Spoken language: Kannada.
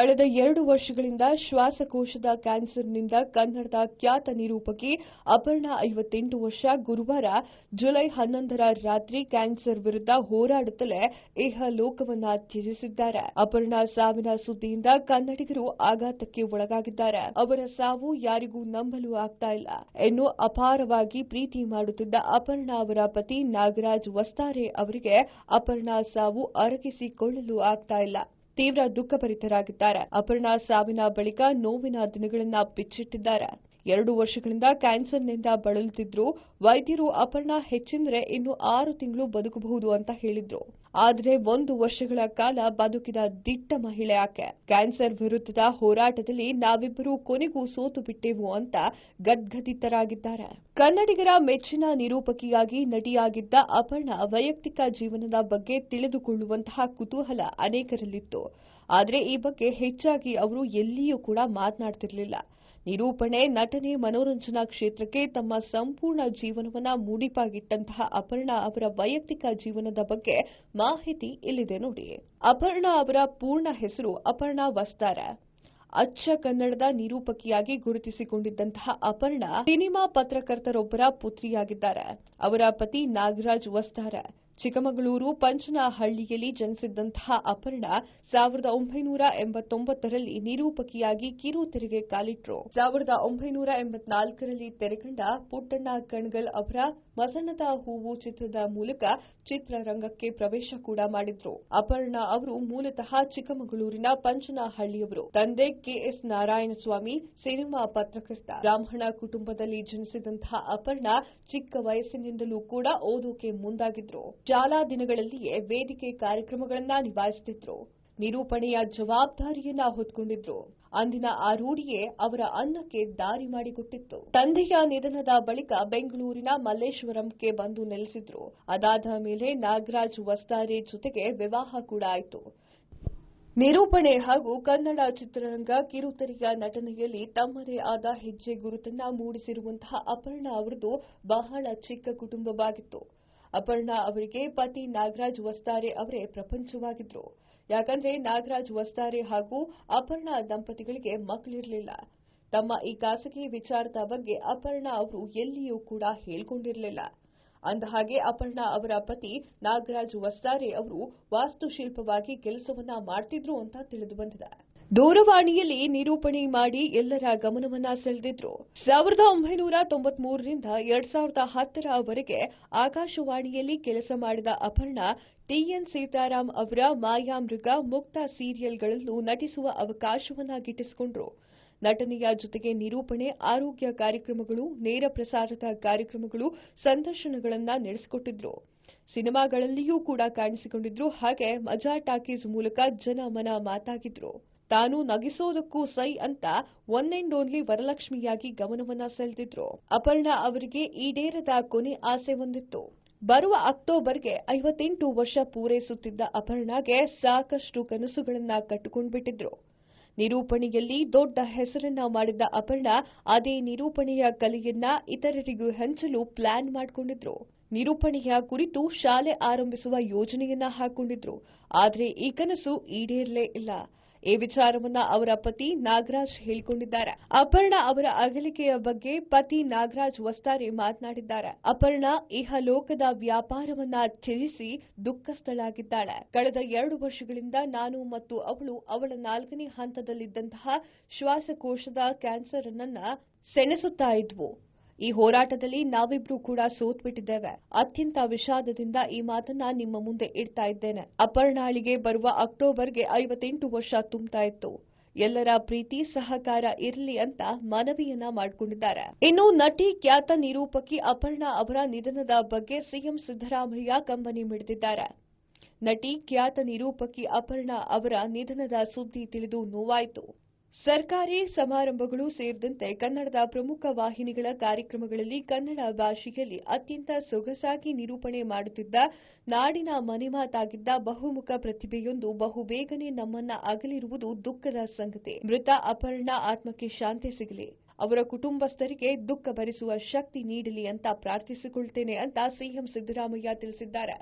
ಕಳೆದ ಎರಡು ವರ್ಷಗಳಿಂದ ಶ್ವಾಸಕೋಶದ ಕ್ಯಾನ್ಸರ್ನಿಂದ ಕನ್ನಡದ ಖ್ಯಾತ ನಿರೂಪಕಿ ಅಪರ್ಣಾ ಐವತ್ತೆಂಟು ವರ್ಷ ಗುರುವಾರ ಜುಲೈ ಹನ್ನೊಂದರ ರಾತ್ರಿ ಕ್ಯಾನ್ಸರ್ ವಿರುದ್ಧ ಹೋರಾಡುತ್ತಲೇ ಇಹಲೋಕವನ್ನ ತ್ಯಜಿಸಿದ್ದಾರೆ. ಅಪರ್ಣಾ ಸಾವಿನ ಸುದ್ದಿಯಿಂದ ಕನ್ನಡಿಗರು ಆಘಾತಕ್ಕೆ ಒಳಗಾಗಿದ್ದಾರೆ. ಅವರ ಸಾವು ಯಾರಿಗೂ ನಂಬಲು ಆಗ್ತಾ ಇಲ್ಲ. ಇನ್ನು ಅಪಾರವಾಗಿ ಪ್ರೀತಿ ಮಾಡುತ್ತಿದ್ದ ಅಪರ್ಣಾ ಅವರ ಪತಿ ನಾಗರಾಜ್ ವಸ್ತಾರೆ ಅವರಿಗೆ ಅಪರ್ಣಾ ಸಾವು ಅರಗಿಸಿಕೊಳ್ಳಲು ಆಗ್ತಾ ಇಲ್ಲ. ತೀವ್ರ ದುಃಖಭರಿತರಾಗಿದ್ದಾರೆ. ಅಪರ್ಣಾ ಸಾವಿನ ಬಳಿಕ ನೋವಿನ ದಿನಗಳನ್ನ ಬಿಚ್ಚಿಟ್ಟಿದ್ದಾರೆ. ಎರಡು ವರ್ಷಗಳಿಂದ ಕ್ಯಾನ್ಸರ್ನಿಂದ ಬಳಲುತ್ತಿದ್ರು ವೈದ್ಯರು ಅಪರ್ಣಾ ಹೆಚ್ಚಿಂದರೆ ಇನ್ನು ಆರು ತಿಂಗಳು ಬದುಕಬಹುದು ಅಂತ ಹೇಳಿದ್ರು. ಆದರೆ ಒಂದು ವರ್ಷಗಳ ಕಾಲ ಬದುಕಿದ ದಿಟ್ಟ ಮಹಿಳೆ ಆಕೆ. ಕ್ಯಾನ್ಸರ್ ವಿರುದ್ಧದ ಹೋರಾಟದಲ್ಲಿ ನಾವಿಬ್ಬರೂ ಕೊನೆಗೂ ಸೋತು ಬಿಟ್ಟೆವು ಅಂತ ಗದ್ಗದಿತರಾಗಿದ್ದಾರೆ. ಕನ್ನಡಿಗರ ಮೆಚ್ಚಿನ ನಿರೂಪಕಿಯಾಗಿ ನಟಿಯಾಗಿದ್ದ ಅಪರ್ಣಾ ವೈಯಕ್ತಿಕ ಜೀವನದ ಬಗ್ಗೆ ತಿಳಿದುಕೊಳ್ಳುವಂತಹ ಕುತೂಹಲ ಅನೇಕರಲ್ಲಿತ್ತು. ಆದರೆ ಈ ಬಗ್ಗೆ ಹೆಚ್ಚಾಗಿ ಅವರು ಎಲ್ಲಿಯೂ ಕೂಡ ಮಾತನಾಡ್ತಿರಲಿಲ್ಲ. ನಿರೂಪಣೆ, ನಟನೆ, ಮನೋರಂಜನಾ ಕ್ಷೇತ್ರಕ್ಕೆ ತಮ್ಮ ಸಂಪೂರ್ಣ ಜೀವನವನ್ನ ಮುಡಿಪಾಗಿಟ್ಟಂತಹ ಅಪರ್ಣಾ ಅವರ ವೈಯಕ್ತಿಕ ಜೀವನದ ಬಗ್ಗೆ ಮಾಹಿತಿ ಇಲ್ಲಿದೆ ನೋಡಿ. ಅಪರ್ಣಾ ಅವರ ಪೂರ್ಣ ಹೆಸರು ಅಪರ್ಣಾ ವಸ್ತಾರ. ಅಚ್ಚ ಕನ್ನಡದ ನಿರೂಪಕಿಯಾಗಿ ಗುರುತಿಸಿಕೊಂಡಿದ್ದಂತಹ ಅಪರ್ಣಾ ಸಿನಿಮಾ ಪತ್ರಕರ್ತರೊಬ್ಬರ ಪುತ್ರಿಯಾಗಿದ್ದಾರೆ. ಅವರ ಪತಿ ನಾಗರಾಜ್ ವಸ್ತಾರ. ಚಿಕ್ಕಮಗಳೂರು ಪಂಚನಹಳ್ಳಿಯಲ್ಲಿ ಜನಿಸಿದ್ದಂತಹ ಅಪರ್ಣಾ ಸಾವಿರದ ಒಂಬೈನೂರ ಎಂಬತ್ತೊಂಬತ್ತರಲ್ಲಿ ನಿರೂಪಕಿಯಾಗಿ ಕಿರುತೆರೆಗೆ ಕಾಲಿಟ್ರು. ಸಾವಿರದ ಒಂಬೈನೂರ ಎಂಬತ್ನಾಲ್ಕರಲ್ಲಿ ತೆರೆಕಂಡ ಪುಟ್ಟಣ್ಣ ಕಣ್ಗಲ್ ಅವರ ಮಸಣದ ಹೂವು ಚಿತ್ರದ ಮೂಲಕ ಚಿತ್ರರಂಗಕ್ಕೆ ಪ್ರವೇಶ ಕೂಡ ಮಾಡಿದ್ರು. ಅಪರ್ಣಾ ಅವರು ಮೂಲತಃ ಚಿಕ್ಕಮಗಳೂರಿನ ಪಂಚನಹಳ್ಳಿಯವರು. ತಂದೆ ಕೆಎಸ್ ನಾರಾಯಣಸ್ವಾಮಿ ಸಿನಿಮಾ ಪತ್ರಕರ್ತ. ಬ್ರಾಹ್ಮಣ ಕುಟುಂಬದಲ್ಲಿ ಜನಿಸಿದಂತಹ ಅಪರ್ಣಾ ಚಿಕ್ಕ ವಯಸ್ಸಿನಿಂದಲೂ ಕೂಡ ಓದೋಕೆ ಮುಂದಾಗಿದ್ರು. ಶಾಲಾ ದಿನಗಳಲ್ಲಿಯೇ ವೇದಿಕೆ ಕಾರ್ಯಕ್ರಮಗಳನ್ನ ನಿಭಾಯಿಸುತ್ತಿದ್ರು. ನಿರೂಪಣೆಯ ಜವಾಬ್ದಾರಿಯನ್ನ ಹೊತ್ಕೊಂಡಿದ್ರು. ಅಂದಿನ ಆ ರೂಢಿಯೇ ಅವರ ಅನ್ನಕ್ಕೆ ದಾರಿ ಮಾಡಿಕೊಟ್ಟಿತ್ತು. ತಂದೆಯ ನಿಧನದ ಬಳಿಕ ಬೆಂಗಳೂರಿನ ಮಲ್ಲೇಶ್ವರಂಗೆ ಬಂದು ನೆಲೆಸಿದ್ರು. ಅದಾದ ಮೇಲೆ ನಾಗರಾಜ್ ವಸ್ತಾರೆ ಜೊತೆಗೆ ವಿವಾಹ ಕೂಡ ಆಯಿತು. ನಿರೂಪಣೆ ಹಾಗೂ ಕನ್ನಡ ಚಿತ್ರರಂಗ ಕಿರುತೆರೆಯ ನಟನೆಯಲ್ಲಿ ತಮ್ಮದೇ ಆದ ಹೆಜ್ಜೆ ಗುರುತನ್ನ ಮೂಡಿಸಿರುವಂತಹ ಅಪರ್ಣ ಅವರದು ಬಹಳ ಚಿಕ್ಕ ಕುಟುಂಬವಾಗಿತ್ತು. ಅಪರ್ಣಾ ಅವರಿಗೆ ಪತಿ ನಾಗರಾಜ್ ವಸ್ತಾರೆ ಅವರೇ ಪ್ರಪಂಚವಾಗಿದ್ರು. ಯಾಕಂದ್ರೆ ನಾಗರಾಜ್ ವಸ್ತಾರೆ ಹಾಗೂ ಅಪರ್ಣಾ ದಂಪತಿಗಳಿಗೆ ಮಕ್ಕಳಿರಲಿಲ್ಲ. ತಮ್ಮ ಈ ಖಾಸಗಿ ವಿಚಾರದ ಬಗ್ಗೆ ಅಪರ್ಣಾ ಅವರು ಎಲ್ಲಿಯೂ ಕೂಡ ಹೇಳ್ಕೊಂಡಿರಲಿಲ್ಲ. ಅಂದಹಾಗೆ ಅಪರ್ಣಾ ಅವರ ಪತಿ ನಾಗರಾಜ್ ವಸ್ತಾರೆ ಅವರು ವಾಸ್ತುಶಿಲ್ಪವಾಗಿ ಕೆಲಸವನ್ನ ಮಾಡ್ತಿದ್ರು ಅಂತ ತಿಳಿದು ಬಂದಿದೆ. ದೂರವಾಣಿಯಲ್ಲಿ ನಿರೂಪಣೆ ಮಾಡಿ ಎಲ್ಲರ ಗಮನವನ್ನ ಸೆಳೆದಿದ್ರು. ಸಾವಿರದ ಒಂಬೈನೂರ ತೊಂಬತ್ಮೂರರಿಂದ ಎರಡ್ ಸಾವಿರದ ಹತ್ತರವರೆಗೆ ಆಕಾಶವಾಣಿಯಲ್ಲಿ ಕೆಲಸ ಮಾಡಿದ ಅಪರ್ಣ, ಟಿಎನ್ ಸೀತಾರಾಮ್ ಅವರ ಮಾಯಾಮೃಗ ಮುಕ್ತ ಸೀರಿಯಲ್ಗಳಲ್ಲೂ ನಟಿಸುವ ಅವಕಾಶವನ್ನ ಗಿಟ್ಟಿಸಿಕೊಂಡ್ರು. ನಟನೆಯ ಜೊತೆಗೆ ನಿರೂಪಣೆ, ಆರೋಗ್ಯ ಕಾರ್ಯಕ್ರಮಗಳು, ನೇರ ಪ್ರಸಾರದ ಕಾರ್ಯಕ್ರಮಗಳು, ಸಂದರ್ಶನಗಳನ್ನು ನಡೆಸಿಕೊಟ್ಟಿದ್ರು. ಸಿನಿಮಾಗಳಲ್ಲಿಯೂ ಕೂಡ ಕಾಣಿಸಿಕೊಂಡಿದ್ರು. ಹಾಗೆ ಮಜಾ ಟಾಕೀಸ್ ಮೂಲಕ ಜನಮನ ಮಾತಾಗಿದ್ರು. ತಾನು ನಗಿಸೋದಕ್ಕೂ ಸೈ ಅಂತ ಒನ್ ಅಂಡ್ ಓನ್ಲಿ ವರಲಕ್ಷ್ಮಿಯಾಗಿ ಗಮನವನ್ನ ಸೆಳೆದಿದ್ರು. ಅಪರ್ಣಾ ಅವರಿಗೆ ಈಡೇರದ ಕೊನೆ ಆಸೆ ಹೊಂದಿತ್ತು. ಬರುವ ಅಕ್ಟೋಬರ್ಗೆ ಐವತ್ತೆಂಟು ವರ್ಷ ಪೂರೈಸುತ್ತಿದ್ದ ಅಪರ್ಣಾಗೆ ಸಾಕಷ್ಟು ಕನಸುಗಳನ್ನ ಕಟ್ಟಿಕೊಂಡ್ಬಿಟ್ಟಿದ್ರು. ನಿರೂಪಣೆಯಲ್ಲಿ ದೊಡ್ಡ ಹೆಸರನ್ನ ಮಾಡಿದ್ದ ಅಪರ್ಣಾ ಅದೇ ನಿರೂಪಣೆಯ ಕಲೆಯನ್ನ ಇತರರಿಗೂ ಹಂಚಲು ಪ್ಲಾನ್ ಮಾಡಿಕೊಂಡಿದ್ರು. ನಿರೂಪಣೆಯ ಕುರಿತು ಶಾಲೆ ಆರಂಭಿಸುವ ಯೋಜನೆಯನ್ನ ಹಾಕೊಂಡಿದ್ರು. ಆದರೆ ಈ ಕನಸು ಈಡೇರಲೇ ಇಲ್ಲ. ಈ ವಿಚಾರವನ್ನ ಅವರ ಪತಿ ನಾಗರಾಜ್ ಹೇಳಿಕೊಂಡಿದ್ದಾರೆ. ಅಪರ್ಣಾ ಅವರ ಅಗಲಿಕೆಯ ಬಗ್ಗೆ ಪತಿ ನಾಗರಾಜ್ ವಸ್ತಾರೆ ಮಾತನಾಡಿದ್ದಾರೆ. ಅಪರ್ಣಾ ಇಹಲೋಕದ ವ್ಯಾಪಾರವನ್ನ ತ್ಯಜಿಸಿ ದುಃಖಸ್ಥಳಾಗಿದ್ದಾಳೆ. ಕಳೆದ ಎರಡು ವರ್ಷಗಳಿಂದ ನಾನು ಮತ್ತು ಅವಳು ಅವಳ ನಾಲ್ಕನೇ ಹಂತದಲ್ಲಿದ್ದಂತಹ ಶ್ವಾಸಕೋಶದ ಕ್ಯಾನ್ಸರ್ ಸೆಣಸುತ್ತಾ ಇದ್ವು. ಈ ಹೋರಾಟದಲ್ಲಿ ನಾವಿಬ್ರು ಕೂಡ ಸೋತ್ಬಿಟ್ಟಿದ್ದೇವೆ. ಅತ್ಯಂತ ವಿಷಾದದಿಂದ ಈ ಮಾತನ್ನ ನಿಮ್ಮ ಮುಂದೆ ಇಡ್ತಾ ಇದ್ದೇನೆ. ಅಪರ್ಣಾಳಿಗೆ ಬರುವ ಅಕ್ಟೋಬರ್ಗೆ ಐವತ್ತೆಂಟು ವರ್ಷ ತುಂಬ್ತಾ ಇತ್ತು. ಎಲ್ಲರ ಪ್ರೀತಿ, ಸಹಕಾರ ಇರಲಿ ಅಂತ ಮನವಿಯನ್ನ ಮಾಡಿಕೊಂಡಿದ್ದಾರೆ. ಇನ್ನು ನಟಿ ಖ್ಯಾತ ನಿರೂಪಕಿ ಅಪರ್ಣಾ ಅವರ ನಿಧನದ ಬಗ್ಗೆ ಸಿಎಂ ಸಿದ್ದರಾಮಯ್ಯ ಕಂಬನಿ ಮಿಡಿದಿದ್ದಾರೆ. ನಟಿ ಖ್ಯಾತ ನಿರೂಪಕಿ ಅಪರ್ಣಾ ಅವರ ನಿಧನದ ಸುದ್ದಿ ತಿಳಿದು ನೋವಾಯಿತು. ಸರ್ಕಾರಿ ಸಮಾರಂಭಗಳು ಸೇರಿದಂತೆ ಕನ್ನಡದ ಪ್ರಮುಖ ವಾಹಿನಿಗಳ ಕಾರ್ಯಕ್ರಮಗಳಲ್ಲಿ ಕನ್ನಡ ಭಾಷೆಯಲ್ಲಿ ಅತ್ಯಂತ ಸೊಗಸಾಗಿ ನಿರೂಪಣೆ ಮಾಡುತ್ತಿದ್ದ ನಾಡಿನ ಮನೆಮಾತಾಗಿದ್ದ ಬಹುಮುಖ ಪ್ರತಿಭೆಯೊಂದು ಬಹುಬೇಗನೆ ನಮ್ಮನ್ನ ಅಗಲಿರುವುದು ದುಃಖದ ಸಂಗತಿ. ಮೃತ ಅಪರ್ಣ ಆತ್ಮಕ್ಕೆ ಶಾಂತಿ ಸಿಗಲಿ. ಅವರ ಕುಟುಂಬಸ್ಥರಿಗೆ ದುಃಖ ಭರಿಸುವ ಶಕ್ತಿ ನೀಡಲಿ ಅಂತ ಪ್ರಾರ್ಥಿಸಿಕೊಳ್ತೇನೆ ಅಂತ ಸಿಎಂ ಸಿದ್ದರಾಮಯ್ಯ ತಿಳಿಸಿದ್ದಾರೆ.